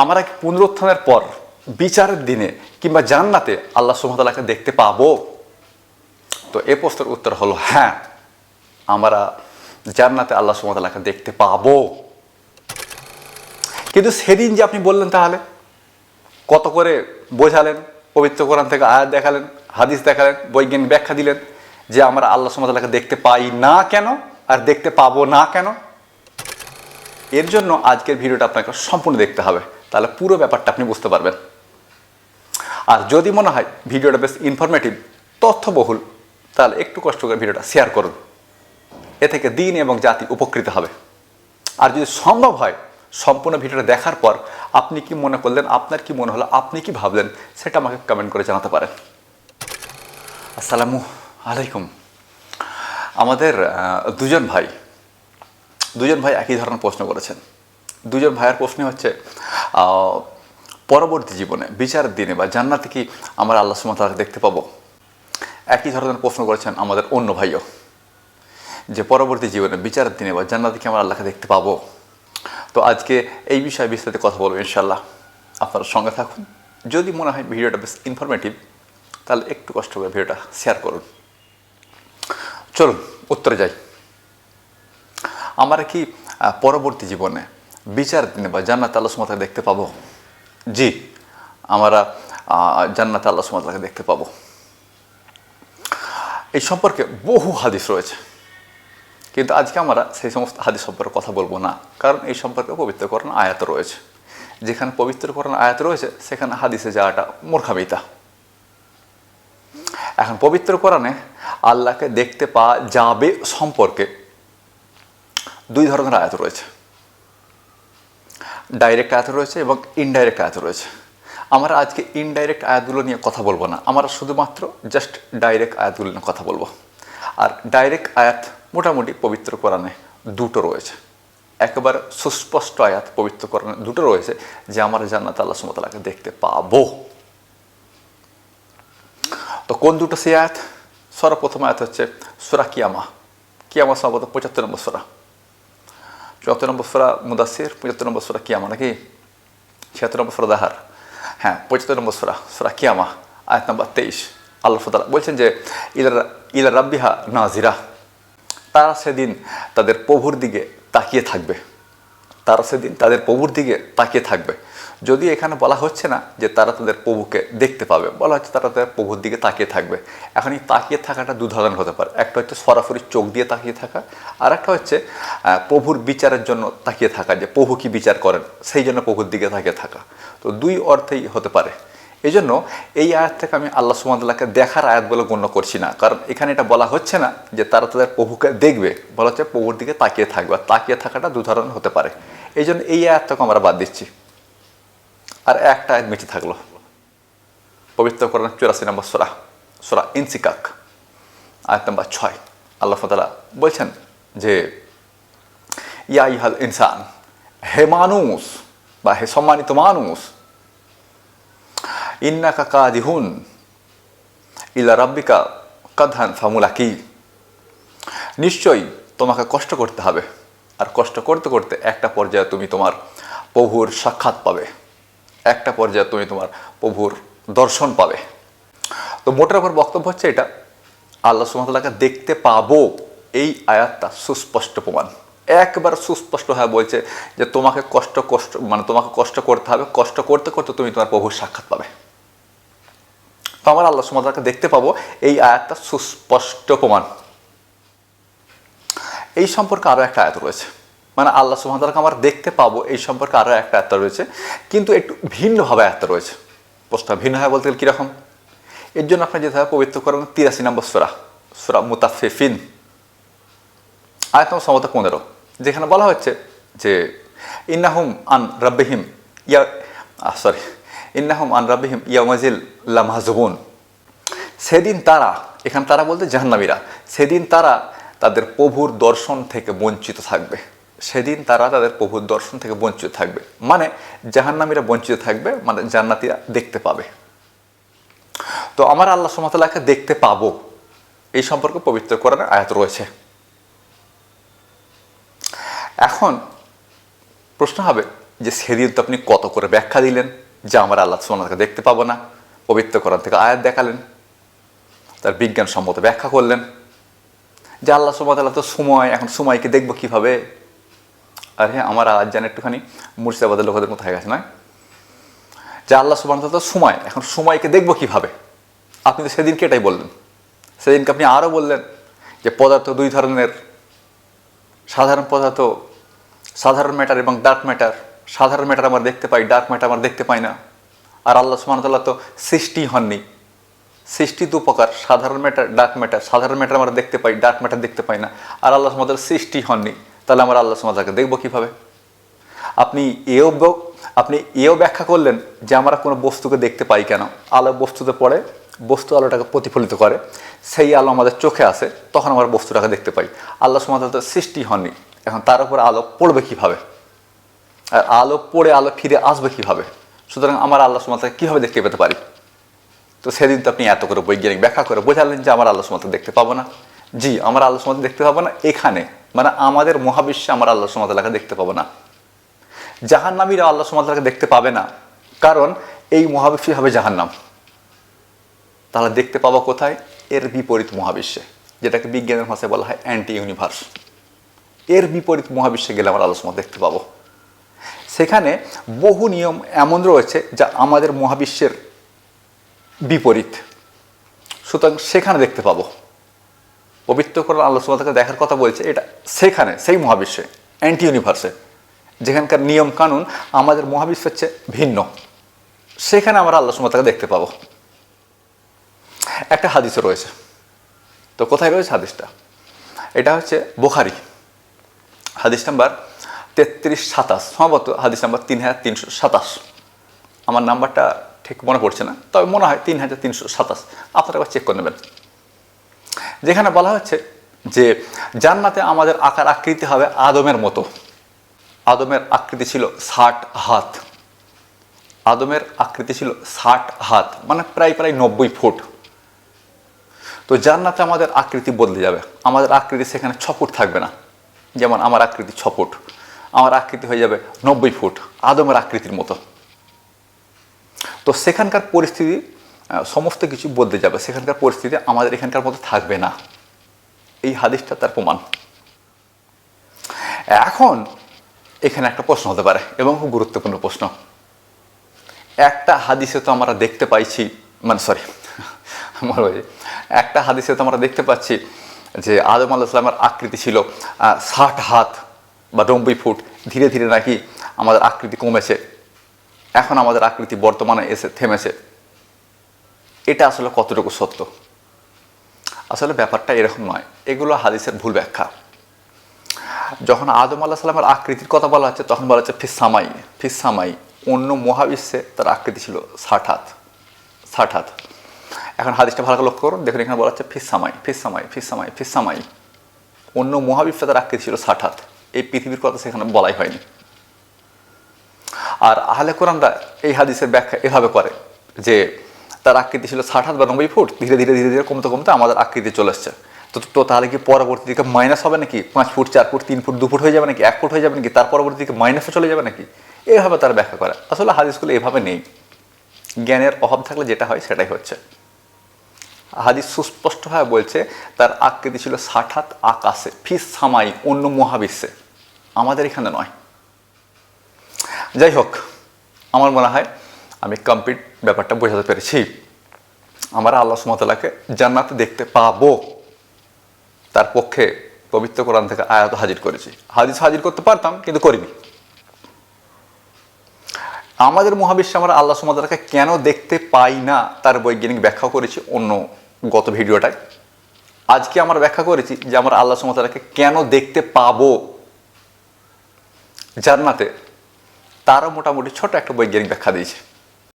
আমরা কি পুনরুত্থানের পর, বিচারের দিনে কিংবা জান্নাতে আল্লাহ সুমতালাকে দেখতে পাবো। তো এ প্রশ্নের উত্তর হলো হ্যাঁ আমরা জান্নাতে আল্লাহ সুমতালাকে দেখতে পাবো। কিন্তু সেদিন যে আপনি বললেন তাহলে, কত করে বোঝালেন, পবিত্র কোরআন থেকে আয়াত দেখালেন, হাদিস দেখালেন, বৈজ্ঞানিক ব্যাখ্যা দিলেন যে আমরা আল্লাহ সুমতালাকে দেখতে পাই না কেন আর দেখতে পাবো না কেন? এর জন্য আজকের ভিডিওটা আপনাকে সম্পূর্ণ দেখতে হবে। তাহলে পুরো ব্যাপারটা আপনি বুঝতে পারবেন। আর যদি মনে হয় ভিডিওটা বেশ ইনফরমেটিভ তথ্যবহুল, তাহলে একটু কষ্ট করে ভিডিওটা শেয়ার করুন। এ থেকে দিন এবং জাতি উপকৃত হবে। আর যদি সম্ভব হয় সম্পূর্ণ ভিডিওটা দেখার পর আপনি কি মনে করলেন, আপনার কি মনে হলো, আপনি কি ভাবলেন, সেটা আমাকে কমেন্ট করে জানাতে পারেন। আসসালামু আলাইকুম। আমাদের দুজন ভাই দুজন ভাই একই ধরনের প্রশ্ন করেছেন। দুজন ভাইয়ের প্রশ্ন হচ্ছে পরবর্তী জীবনে, বিচার দিনে বা জান্নাতে কি আমরা আল্লাহ সুমতালাকে দেখতে পাবো? একই ধরনের প্রশ্ন করেছেন আমাদের অন্য ভাইও, যে পরবর্তী জীবনে বিচারের দিনে বা জান্নাতে কি আমরা আল্লাহকে দেখতে পাবো? তো আজকে এই বিষয়ে বিস্তারিত কথা বলব ইনশাল্লাহ আপনার সঙ্গে থাকুন। যদি মনে হয় ভিডিওটা বেশ ইনফরমেটিভ তাহলে একটু কষ্ট করে ভিডিওটা শেয়ার করুন। চলুন, উত্তরে যাই। আমরা কি পরবর্তী জীবনে বিচার দিনে বা জান্নাত আল্লাহ সুমাতাকে দেখতে পাবো। জি, আমরা জান্নাত আল্লাহ সুমাতাকে দেখতে পাবো। এই সম্পর্কে বহু হাদিস রয়েছে। কিন্তু আজকে আমরা সেই সমস্ত হাদিস সম্পর্কে কথা বলব না। কারণ এই সম্পর্কে পবিত্রকরণ আয়াত রয়েছে। যেখানে পবিত্রকরণ আয়াত রয়েছে, সেখানে হাদিসে যাওয়াটা মূর্খামিতা। এখন পবিত্র কোরআনে আল্লাহকে দেখতে পাওয়া যাবে সম্পর্কে দুই ধরনের আয়াত রয়েছে। ডাইরেক্ট আয়াত রয়েছে এবং ইনডাইরেক্ট আয়াত রয়েছে। আমরা আজকে ইনডাইরেক্ট আয়াতগুলো নিয়ে কথা বলব না। আমরা শুধুমাত্র জাস্ট ডাইরেক্ট আয়াতগুলো নিয়ে কথা বলব। আর ডাইরেক্ট আয়াত মোটামুটি পবিত্র কোরআনে দুটো রয়েছে। একেবারে সুস্পষ্ট আয়াত পবিত্র কোরআনে দুটো রয়েছে যে আমরা জান্নাত আল্লাহ সুমতালাকে দেখতে পাবো। তো কোন দুটো সে আয়াত? সর্বপ্রথম আয়াত হচ্ছে সুরা কিয়ামা কিয়ামা সম্ভবত পঁচাত্তর নম্বর সুরা। চুয়াত্তর নম্বর সুরা মুদাসির পঁচাত্তর নম্বর সুরা কিয়ামা নাকি ছিয়াত্তর নম্বর সুরা দাহার হ্যাঁ পঁচাত্তর নম্বর সুরা সোরা কিয়ামা আয়াত নম্বর তেইশ আল্লাহ ফতালা বলছেন যে ইদার ইদার রাব্বিহা নাজিরা তারা সেদিন তাদের প্রভুর দিকে তাকিয়ে থাকবে। তারা সেদিন তাদের প্রভুর দিকে তাকিয়ে থাকবে। যদি এখানে বলা হচ্ছে না যে তারা তাদের প্রভুকে দেখতে পাবে, বলা হচ্ছে তারা তাদের প্রভুর দিকে তাকিয়ে থাকবে। এখন এই তাকিয়ে থাকাটা দু ধরনের হতে পারে। একটা হচ্ছে সরাসরি চোখ দিয়ে তাকিয়ে থাকা আর একটা হচ্ছে প্রভুর বিচারের জন্য তাকিয়ে থাকা, যে প্রভু কি বিচার করেন, সেই জন্য প্রভুর দিকে তাকিয়ে থাকা। তো দুই অর্থেই হতে পারে। এই জন্য এই আয়াত থেকে আমি আল্লাহ সুমাদুল্লাহকে দেখার আয়াত বলে গণ্য করছি না। কারণ এখানে এটা বলা হচ্ছে না যে তারা তাদের প্রভুকে দেখবে, বলা হচ্ছে প্রভুর দিকে তাকিয়ে থাকবে। আর তাকিয়ে থাকাটা দু ধরনের হতে পারে। এই জন্য এই আয়াতটাকে আমরা বাদ দিচ্ছি। আর একটা আয়াত বেঁচে থাকল। পবিত্র করেন চুরাশি নম্বর সোরা সোরা ইনসিকাক, আয়াত নম্বর ছয়। আল্লাহ তালা বলছেন যে, ইয়া ইহাল ইনসান, হে মানুষ বা হে সম্মানিত মানুষ ইন্না কাকা কাদিহুন ইলা রাব্বিকা কাধান ফামুলা কি নিশ্চয়ই তোমাকে কষ্ট করতে হবে। আর কষ্ট করতে করতে একটা পর্যায়ে তুমি তোমার প্রভুর সাক্ষাৎ পাবে। একটা পর্যায়ে তুমি তোমার প্রভুর দর্শন পাবে। তো মোটের ওপর বক্তব্য হচ্ছে এটা, আল্লাহ সুমতাল্লাহকে দেখতে পাবো, এই আয়াতটা সুস্পষ্ট প্রমাণ। একবার সুস্পষ্ট হয়ে বলছে যে তোমাকে কষ্ট কষ্ট মানে তোমাকে কষ্ট করতে হবে, কষ্ট করতে করতে তুমি তোমার প্রভুর সাক্ষাৎ পাবে। তো আমরা আল্লাহ সুমতাল্লাহকে দেখতে পাবো, এই আয়াতটা সুস্পষ্ট প্রমাণ। এই সম্পর্কে আরও একটা আয়াত রয়েছে। মানে আল্লাহ সুহামতালকে আমরা দেখতে পাবো, এই সম্পর্কে আরও একটা আয়াত রয়েছে। কিন্তু একটু ভিন্নভাবে আয়াত রয়েছে। প্রশ্ন ভিন্নভাবে বলতে গেলে কীরকম? এর জন্য আপনার যেতে হবে পবিত্র করেন, তিরাশি নম্বর সুরা সুরা মুতাফিফিন আয়াত নম্বর সমত পনেরো, যেখানে বলা হচ্ছে যে, ইন্নাহুম আন রাব্বিহিম ইয়া সরি ইন্নাহুম আন রাব্বিহিম ইয়ামাজিল লামহাজবুন সেদিন তারা, এখানে তারা বলতে জাহান্নামীরা, সেদিন তারা তাদের প্রভুর দর্শন থেকে বঞ্চিত থাকবে। সেদিন তারা তাদের প্রভুর দর্শন থেকে বঞ্চিত থাকবে। মানে জাহান্নামীরা বঞ্চিত থাকবে মানে জান্নাতীরা দেখতে পাবে। তো আমার আল্লাহ সুমতাল্লাহকে দেখতে পাবো। এই সম্পর্কে পবিত্র কোরআনের আয়াত রয়েছে। এখন প্রশ্ন হবে যে সেদিন তো আপনি কত করে ব্যাখ্যা দিলেন যে আমার আল্লাহ সুমানকে দেখতে পাবো না? পবিত্র করার থেকে আয়াত দেখালেন, তার বিজ্ঞানসম্মত ব্যাখ্যা করলেন। যে আল্লাহ সুমাতাল্লাহ তো সময়, এখন সময়কে দেখব কীভাবে? আর হ্যাঁ আমার আজ জান একটুখানি মুর্শিদাবাদের লোকেদের মতো হয়ে গেছে, নয়? যে আল্লাহ সুবাহ তো সময়, এখন সময়কে দেখব কীভাবে? আপনি তো সেদিনকে এটাই বললেন। সেদিনকে আপনি আরও বললেন যে পদার্থ দুই ধরনের, সাধারণ পদার্থ, সাধারণ ম্যাটার এবং ডার্ক ম্যাটার সাধারণ ম্যাটার আমরা দেখতে পাই ডার্ক ম্যাটার আমরা দেখতে পাই না। আর আল্লাহ সুবাহতাল্লাহ তো সৃষ্টি হননি। সৃষ্টি দু প্রকার, সাধারণ ম্যাটার ডার্ক ম্যাটার সাধারণ ম্যাটার আমরা দেখতে পাই ডার্ক ম্যাটার দেখতে পাই না। আর আল্লাহ সুমাতাল সৃষ্টি হননি। তাহলে আমরা আল্লাহ সুমাতাকে দেখব কীভাবে? আপনি এও আপনি এও ব্যাখ্যা করলেন যে আমরা কোনো বস্তুকে দেখতে পাই কেন? আলো বস্তুতে পড়ে, বস্তু আলোটাকে প্রতিফলিত করে, সেই আলো আমাদের চোখে আসে, তখন আমরা বস্তুটাকে দেখতে পাই। আল্লাহ সুমাতাল তো সৃষ্টি হননি। এখন তার উপরে আলো পড়বে কীভাবে? আর আলো পড়ে আলো ফিরে আসবে কীভাবে? সুতরাং আমার আল্লাহ সুমাতাকে কীভাবে দেখতে পেতে পারি? তো সেদিন তো আপনি এত করে বৈজ্ঞানিক ব্যাখ্যা করে বোঝালেন যে আমার আল্লাহ সুমাতা দেখতে পাবো না। জি, আমার আল্লাহ সুমাতা দেখতে পাবো না এখানে। মানে আমাদের মহাবিশ্বে আমরা আল্লাহ সুমাতালাকে দেখতে পাবো না। জাহান্নামীরা আল্লাহ সুমাতালাকে দেখতে পাবে না। কারণ এই মহাবিশ্বে হবে জাহান্নাম। তাহলে দেখতে পাবো কোথায়? এর বিপরীত মহাবিশ্বে, যেটাকে বিজ্ঞানের ভাষায় বলা হয় অ্যান্টি ইউনিভার্স এর বিপরীত মহাবিশ্বে গেলে আমরা সুমাতা দেখতে পাবো। সেখানে বহু নিয়ম এমন রয়েছে যা আমাদের মহাবিশ্বের বিপরীত। সুতরাং সেখানে দেখতে পাবো। পবিত্র করে আল্লাহ সুমাতাকে দেখার কথা বলছে, এটা সেখানে, সেই মহাবিশ্বে অ্যান্টি ইউনিভার্সে যেখানকার নিয়ম কানুন আমাদের মহাবিশ্বের চেয়ে ভিন্ন। সেখানে আমরা আল্লাহ সুমাতাকে দেখতে পাবো। একটা হাদিসও রয়েছে। তো কোথায় রয়েছে হাদিসটা? এটা হচ্ছে বোখারি। হাদিস নাম্বার তেত্রিশ সাতাশ, সম্ভবত হাদিস নাম্বার তিন হাজার তিনশো সাতাশ। আমার নাম্বারটা ঠিক মনে পড়ছে না, তবে মনে হয় তিন হাজার তিনশো সাতাশ। আপনারা চেক করে নেবেন। যেখানে বলা হচ্ছে যে জান্নাতে আমাদের আকার আকৃতি হবে আদমের মতো। আদমের আকৃতি ছিল ষাট হাত। আদমের আকৃতি ছিল ষাট হাত মানে প্রায় প্রায় নব্বই ফুট। তো জান্নাতে আমাদের আকৃতি বদলে যাবে। আমাদের আকৃতি সেখানে ছ ফুট থাকবে না। যেমন আমার আকৃতি ছ ফুট আমার আকৃতি হয়ে যাবে নব্বই ফুট, আদমের আকৃতির মতো। তো সেখানকার পরিস্থিতি সমস্ত কিছু বদলে যাবে। সেখানকার পরিস্থিতি আমাদের এখানকার মতো থাকবে না। এই হাদিসটা তার প্রমাণ। এখন এখানে একটা প্রশ্ন হতে পারে এবং খুব গুরুত্বপূর্ণ প্রশ্ন। একটা হাদিসে তো আমরা দেখতে পাইছি মানে সরি একটা হাদিসে তো আমরা দেখতে পাচ্ছি যে আদম আল্লাহ সাল্লামের আকৃতি ছিল ষাট হাত বা নব্বই ফুট। ধীরে ধীরে নাকি আমাদের আকৃতি কমেছে। এখন আমাদের আকৃতি বর্তমানে এসে থেমেছে। এটা আসলে কতটুকু সত্য? আসলে ব্যাপারটা এরকম নয়। এগুলো হাদিসের ভুল ব্যাখ্যা। যখন আদম আল্লাহ সাল্লামের আকৃতির কথা বলা হচ্ছে, তখন বলা হচ্ছে ফিসামাই ফিসামাই অন্য মহাবিশ্বে তার আকৃতি ছিল ষাট হাত হাত এখন হাদিসটা ভালো লক্ষ্য করুন। দেখুন, এখানে বলা হচ্ছে ফিসামাই ফিসামাই ফিসামাই ফিসামাই অন্য মহাবিশ্বে তার আকৃতি ছিল ষাট হাত এই পৃথিবীর কথা সেখানে বলাই হয়নি। আর আহলে কোরআনরা এই হাদিসের ব্যাখ্যা এভাবে করে যে তার আকৃতি ছিল ষাট হাত বা নব্বই ফুট, ধীরে ধীরে ধীরে ধীরে কমতে কমতে আমাদের আকৃতি চলে এসছে। তো তো তাহলে কি পরবর্তী দিকে মাইনাস হবে নাকি? পাঁচ ফুট, চার ফুট, তিন ফুট, দু ফুট হয়ে যাবে নাকি? এক ফুট হয়ে যাবে নাকি? তার পরবর্তী দিকে মাইনাসে চলে যাবে নাকি? এভাবে তার ব্যাখ্যা করে। আসলে হাদিসগুলো এভাবে নেই। জ্ঞানের অভাব থাকলে যেটা হয় সেটাই হচ্ছে। হাদিস সুস্পষ্টভাবে বলছে, তার আকৃতি ছিল ষাট হাত আকাশে ফিস সামাই, অন্য মহাবিশ্বে। আমাদের এখানে নয়। যাই হোক, আমার মনে হয় আমি কমপ্লিট ব্যাপারটা বোঝাতে পেরেছি। আমরা আল্লাহ সুমতালাকে জান্নাতে দেখতে পাবো। তার পক্ষে পবিত্র কোরআন থেকে আয়াত হাজির করেছি। হাদিস হাজির করতে পারতাম, কিন্তু করিনি। আমাদের মহাবিশ্বে আমরা আল্লাহ সুমতালাকে কেন দেখতে পাই না, তার বৈজ্ঞানিক ব্যাখ্যা করেছি অন্য গত ভিডিওটায়। আজকে আমরা ব্যাখ্যা করেছি যে আমরা আল্লাহ সুমতালাকে কেন দেখতে পাবো। জান্নাতে তারও মোটামুটি ছোট একটা বৈজ্ঞানিক ব্যাখ্যা দিয়েছে।